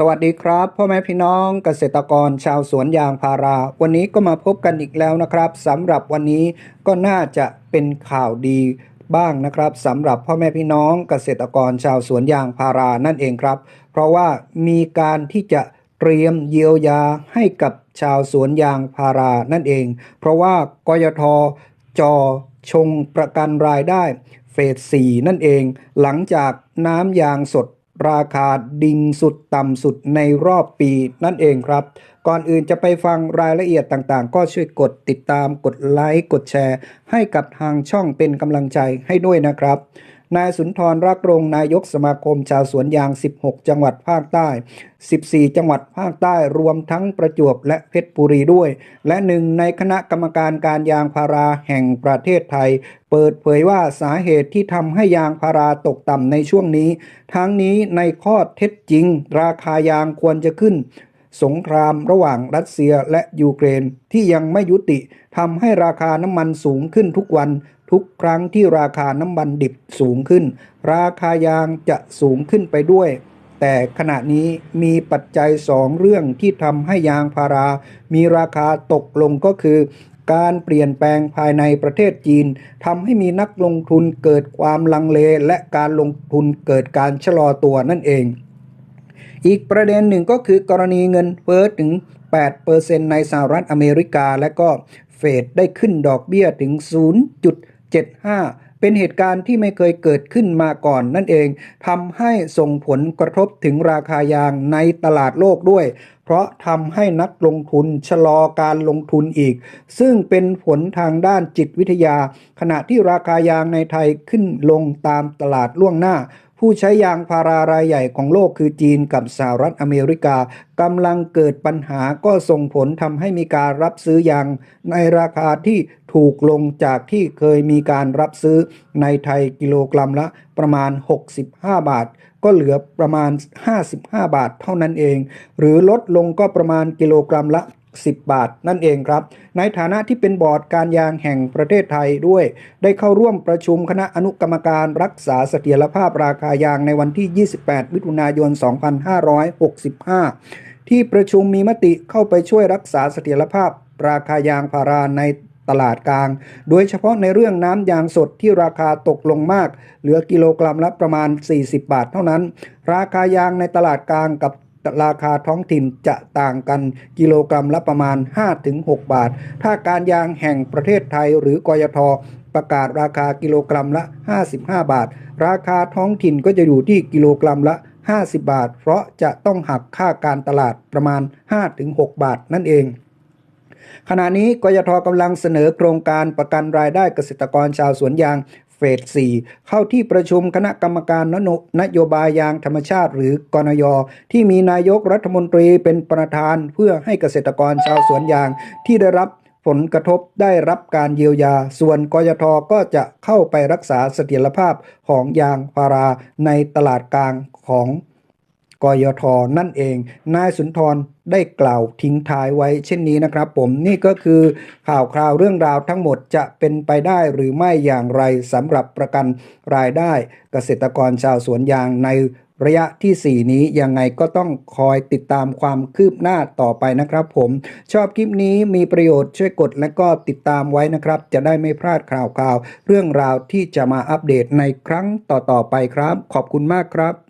สวัสดีครับพ่อแม่พี่น้องเกษตรกรชาวสวนยางพารา วันนี้ก็มาพบกันอีกแล้วนะครับสำหรับวันนี้ก็น่าจะเป็นข่าวดีบ้างนะครับสำหรับพ่อแม่พี่น้องเกษตรกรชาวสวนยางพารานั่นเองครับ เพราะว่ามีการที่จะเตรียมเยียวยาให้กับชาวสวนยางพารานั่นเอง เพราะว่ากยทจอชงประกันรายได้เฟส4นั่นเอง หลังจากน้ำยางสด ราคาดิ่งสุดต่ำสุดในรอบปีนั่นเองครับ ก่อนอื่นจะไปฟังรายละเอียดต่างๆ ก็ช่วยกดติดตามกดไลค์กดแชร์ ให้กับทางช่องเป็นกำลังใจให้ด้วยนะครับ นายสุนทรรักรงนายกสมาคมชาวสวนยาง 16 จังหวัดภาคใต้ 14 จังหวัดภาคใต้รวมทั้งประจวบและเพชรบุรีด้วย และหนึ่งในคณะกรรมการการยางพาราแห่งประเทศไทย เปิดเผยว่าสาเหตุที่ทำให้ยางพาราตกต่ำในช่วงนี้ ทั้งนี้ในข้อเท็จจริง ราคายางควรจะขึ้นสงครามระหว่างรัสเซียและยูเครนที่ยังไม่ยุติทำให้ราคาน้ำมันสูงขึ้นทุกวัน ทุกครั้งที่ราคาน้ำมันดิบสูงขึ้น ราคายางจะสูงขึ้นไปด้วย แต่ขณะนี้มีปัจจัยสองเรื่องที่ทำให้ยางพารา มีราคาตกลงก็คือ การเปลี่ยนแปลงภายในประเทศจีนทำให้มีนักลงทุนเกิดความลังเล และการลงทุนเกิดการชะลอตัวนั่นเอง อีกประเด็นหนึ่งก็คือกรณีเงินเฟ้อถึง 8%ในสหรัฐอเมริกา และก็เฟดได้ขึ้นดอกเบี้ยถึง 75 เป็นเหตุการณ์ที่ไม่เคยเกิดขึ้นมาก่อนนั่นเองทำให้ส่งผลกระทบถึงราคายางในตลาดโลกด้วย เพราะทำให้นักลงทุนชะลอการลงทุนอีก ซึ่งเป็นผลทางด้านจิตวิทยา ขณะที่ราคายางในไทยขึ้นลงตามตลาดล่วงหน้า ผู้ใช้ยางพารารายใหญ่ของโลกคือจีนกับสหรัฐอเมริกากำลังเกิดปัญหาก็ส่งผลทำให้มีการรับซื้อยางในราคาที่ถูกลงจากที่เคยมีการรับซื้อในไทยกิโลกรัมละประมาณ 65 บาท ก็เหลือประมาณ 55 บาทเท่านั้นเอง หรือลดลงก็ประมาณกิโลกรัมละ 10 บาท นั่นเองครับ ในฐานะที่เป็นบอร์ดการยางแห่งประเทศไทยด้วย ได้เข้าร่วมประชุมคณะอนุกรรมการรักษาเสถียรภาพราคายางในวันที่ 28 มิถุนายน 2565 ที่ประชุมมีมติเข้าไปช่วยรักษาเสถียรภาพราคายางพาราในตลาดกลาง โดยเฉพาะในเรื่องน้ำยางสดที่ราคาตกลงมาก เหลือกิโลกรัมละประมาณ 40 บาทเท่านั้น ราคายางในตลาดกลางกับ ราคาท้องถิ่นจะต่างกันกิโลกรัมละประมาณ 5-6 บาท ถ้าการยางแห่งประเทศไทยหรือกยทประกาศราคากิโลกรัมละ 55 บาท ราคาท้องถิ่นก็จะอยู่ที่กิโลกรัมละ 50 บาท เพราะจะต้องหักค่าการตลาดประมาณ 5-6 บาทนั่นเองขณะนี้กยทกำลังเสนอโครงการประกันรายได้เกษตรกรชาวสวนยาง เฟส 4 เข้าที่ประชุมคณะกรรมการนโยบายยางธรรมชาติหรือกนย ที่มีนายกรัฐมนตรีเป็นประธานเพื่อให้เกษตรกรชาวสวนยางที่ได้รับผลกระทบได้รับการเยียวยา ส่วนกยทก็จะเข้าไปรักษาเสถียรภาพของยางพาราในตลาดกลางของ กยทนั่นเอง นายสุนทรได้กล่าวทิ้งท้ายไว้เช่นนี้นะครับผมนี่ก็คือข่าวคราวเรื่องราวทั้งหมดจะเป็นไปได้หรือไม่อย่างไรสำหรับประกันรายได้เกษตรกรชาวสวนยางในระยะที่ 4 นี้ยังไงก็ต้องคอยติดตามความคืบหน้าต่อไปนะครับผม ชอบคลิปนี้มีประโยชน์ช่วยกดและก็ติดตามไว้นะครับ จะได้ไม่พลาดข่าวข่าว เรื่องราวที่จะมาอัปเดตในครั้งต่อๆไปครับ ขอบคุณมากครับ